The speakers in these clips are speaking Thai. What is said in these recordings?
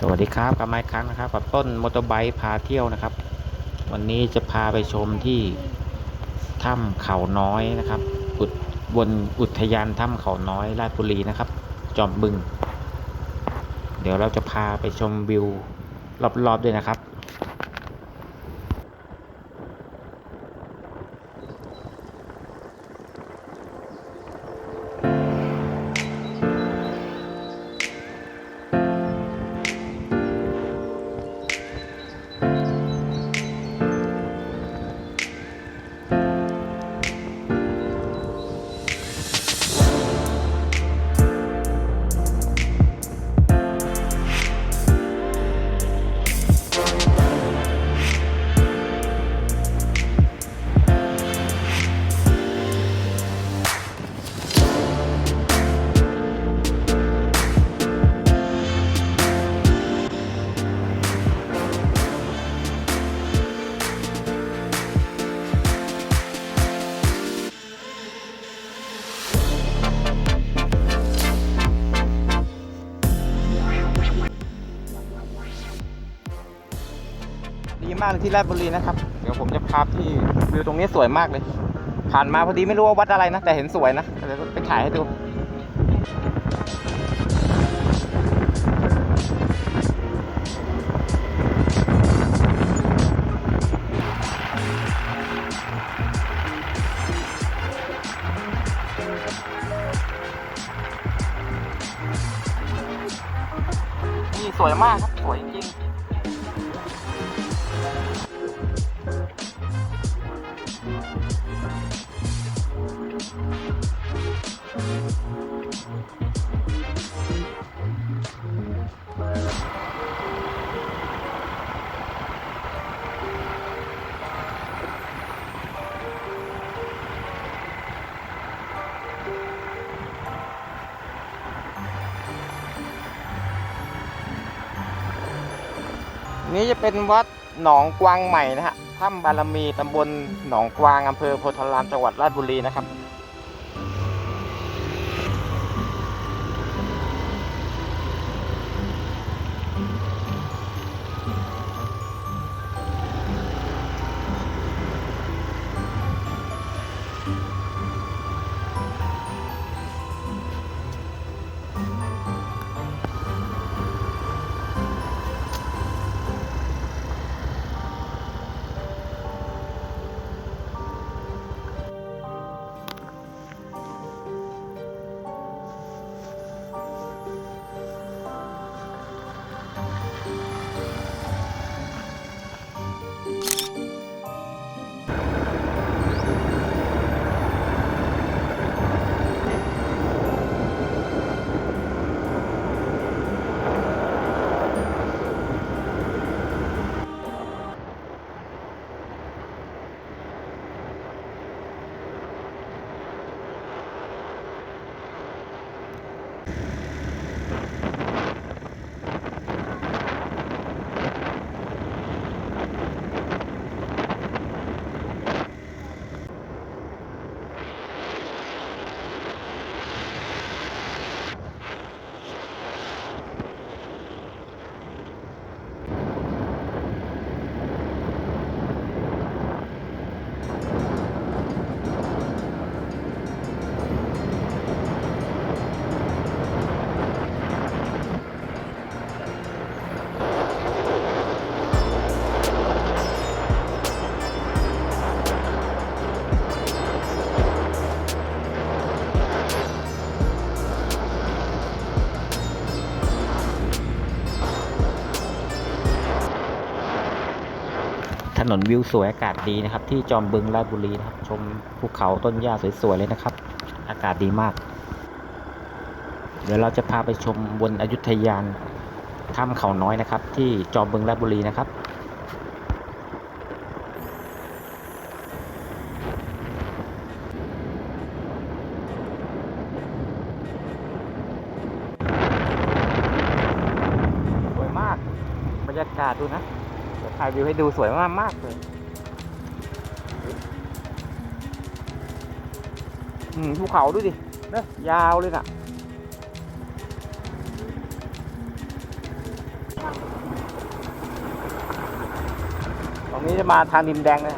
สวัสดีครับกลับมาอีกครั้งนะครับกับต้นมอเตอร์ไบค์พาเที่ยวนะครับ วันนี้จะพาไปชมที่ถ้ำเขาน้อยนะครับ อุดบนอุทยานถ้ำเขาน้อยราชบุรีนะครับ จอมบึง เดี๋ยวเราจะพาไปชมวิวรอบๆด้วยนะครับ มากเลยที่ราชบุรีนะครับเดี๋ยวผมจะพาที่วิวตรงนี้สวยมากเลย ผ่านมาพอดีไม่รู้ว่าวัดอะไรนะ แต่เห็นสวยนะเดี๋ยวไปถ่ายให้ดูนี่สวยมากครับสวย นี้จะเป็นวัดหนองกวางใหม่นะฮะถ้ำบารมีตำบลหนองกวางอำเภอโพธารามจังหวัดราชบุรีนะครับ นนวิวสวยอากาศดีนะครับ ที่จอมบึงราชบุรีนะครับ ชมภูเขาต้นหญ้าสวยๆเลยนะครับ อากาศดีมาก เดี๋ยวเราจะพาไปชมบนอยุธยานถ้ำเขาน้อยนะครับ ที่จอมบึงราชบุรีนะครับสวยมากบรรยากาศดูนะ ถ่ายวิวให้ดูสวยมากมากๆเลยอืมภูเขาดูดิเนอะยาวเลยน่ะตรงนี้จะมาทางดินแดงเลย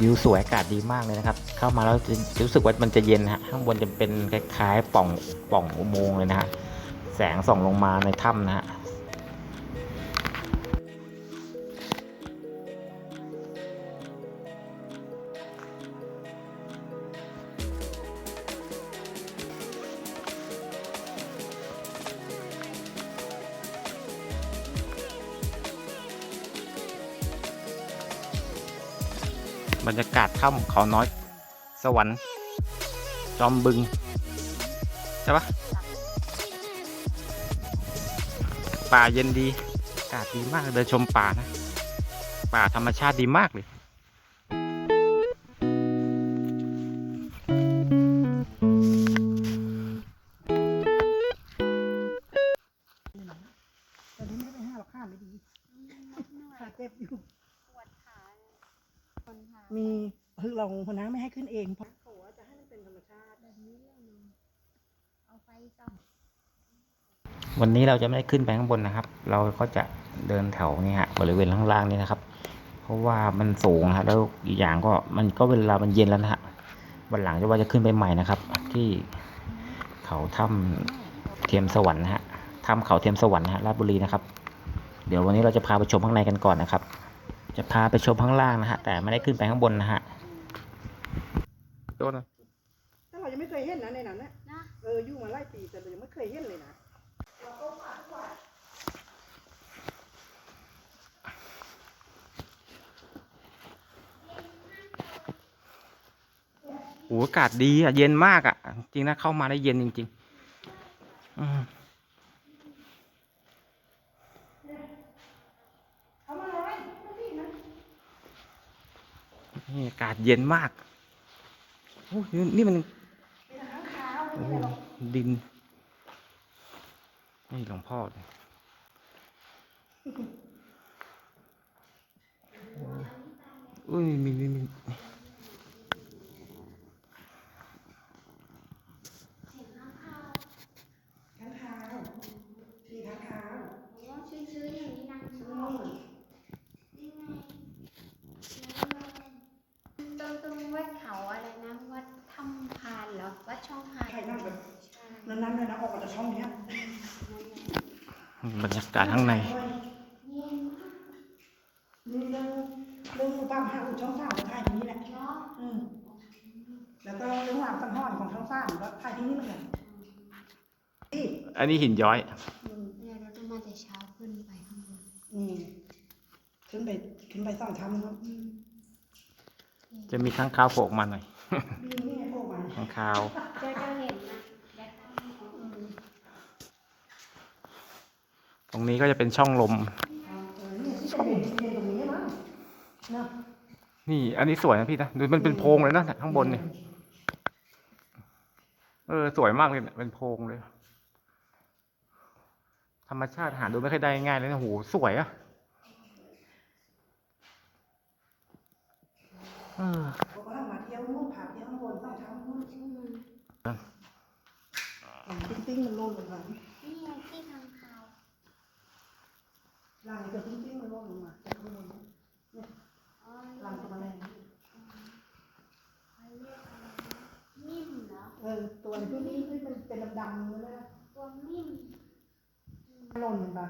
วิวสวยอากาศดีมากเลยนะครับ เข้ามาแล้วจะรู้สึกว่ามันจะเย็นฮะข้างบนจะเป็นคล้ายๆป่องป่องอุโมงค์เลยนะฮะแสงส่องลงมาในถ้ำนะฮะ บรรยากาศถ้ำเขาน้อย สวรรค์ จอมบึง ใช่ปะป่าเย็นดี อากาศดีมากเดินชมป่านะ ป่าธรรมชาติดีมากเลย วันนี้เราจะไม่ได้ขึ้นไปข้างบนนะครับ เราก็จะเดินแถวนี่ฮะบริเวณข้างล่างนี่นะครับ เพราะว่ามันสูงนะฮะแล้วอีกอย่างก็มันก็เวลามันเย็นแล้วนะฮะวันหลังจะว่าจะขึ้นไปใหม่นะครับ ที่เขาถ้ำเทียมสวรรค์นะฮะถ้ำเขาเทียมสวรรค์นะฮะราชบุรีนะครับ เดี๋ยววันนี้เราจะพาไปชมข้างในกันก่อนนะครับ จะพาไปชมข้างล่างนะฮะแต่ไม่ได้ขึ้นไปข้างบนนะฮะโดนแต่เรายังไม่เคยเห็นนะในนั้นนะนะ เอออยู่มาหลายปีแต่เรายังไม่เคยเห็นเลยนะโหอากาศดีอะ เย็นมากอะ จริงนะเข้ามาได้เย็นจริงๆอืมเขามนี่อากาศเย็นมากโอ้ยนี่มัน ดิน นี่หลวงพ่อเลยอุ้ยมีมีมี ข้างขาวทีข้างขาว โอ้ชื้นๆอย่างนี้นางชอบ นี่ไงตรงตรงวัดเขาอะไรนะ วัดถ้ำพานเหรอ วัดช่องพาน ใครนั่งแบบ ใช่ นั้นๆเลยนะออกมาจากช่องเนี้ยบรรยากาศข้างในเย็นมากนี่เรื่องเรื่องตามหาอุช่องสามก็ถ่ายที่นี่แหละเนาะอืมแล้วก็เรื่องราวสังหรณ์ของช่องสามก็ถ่ายที่นี่เหมือนกันนี่อันนี้หินย้อยอืมเนี่ยเราต้องมาแต่เช้าขึ้นไปข้างบนอืมขึ้นไปขึ้นไปสองชั้นครับอืมจะมีข้างคาวโผล่ออกมาหน่อยมีนี่ไงโผล่มาข้างคาวเจะจะเห็นนะแบ็คข้างบน อืม ตรงนี้ก็จะเป็นช่องลมอ่าเออเนี่ยที่จะเห็นเห็นตรงนี้มั้งเนาะนี่ อันนี้สวยนะพี่นะดูมันเป็นโพรงเลยนะข้างบนเนี่ยเออสวยมากเลยเนี่ยเป็นโพรงเลย ธรรมชาติหาดูไม่ค่อยได้ง่ายเลยนะโหสวยอะเออเขาก็ทำมาเที่ยวนู่นพาเที่ยวข้างบนต้องทำนู่นอืมอ่าติ้งติ้งมันโล่นลงมา นี่ไงที่ทางเขา หลังจะติ้งติ้งมันโล่นลงมาจากข้างบนเนี่ย อ๋อ หลังจะมาแรง เขาเรียกอะไรนะนิ่มเหรอ เออตัวที่นี่ที่มันเป็นดำๆนั่นแหละ ตัวนิ่ม หล่นมา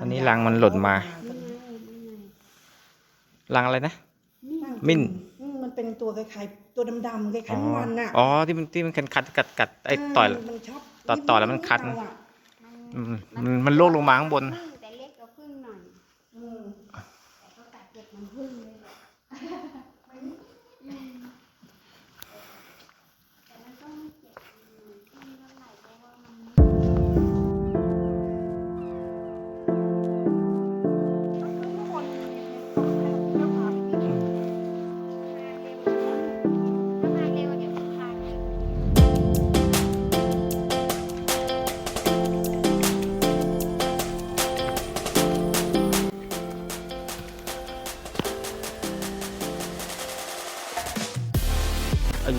อันนี้รังมันหล่นมานี่ไงนี่ไงรังอะไรนะนิ่มมิ้นอืมันมันเป็นตัวคล้ายๆตัวดำๆคล้ายๆมันอะอ๋อ ที่มันที่มันคันคัดกัดกัดไอ้ต่อยเมันชอบต่อต่อแล้วมันคันเราอะอืมมันมันโลกลงมาข้างบนพึ่ง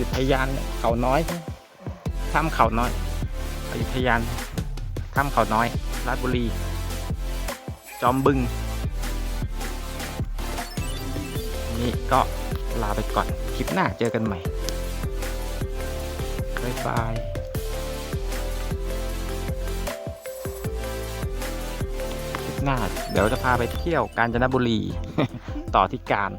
ยุธยานเนี่ยเขาน้อยใช่ไหมถ้ำเขาน้อยอยุธยานถ้ำเขาน้อยราชบุรี จอมบึง นี่ก็ลาไปก่อน คลิปหน้าเจอกันใหม่ บ๊ายบายคลิปหน้า เดี๋ยวจะพาไปเที่ยวกาญจนบุรี ต่อที่การ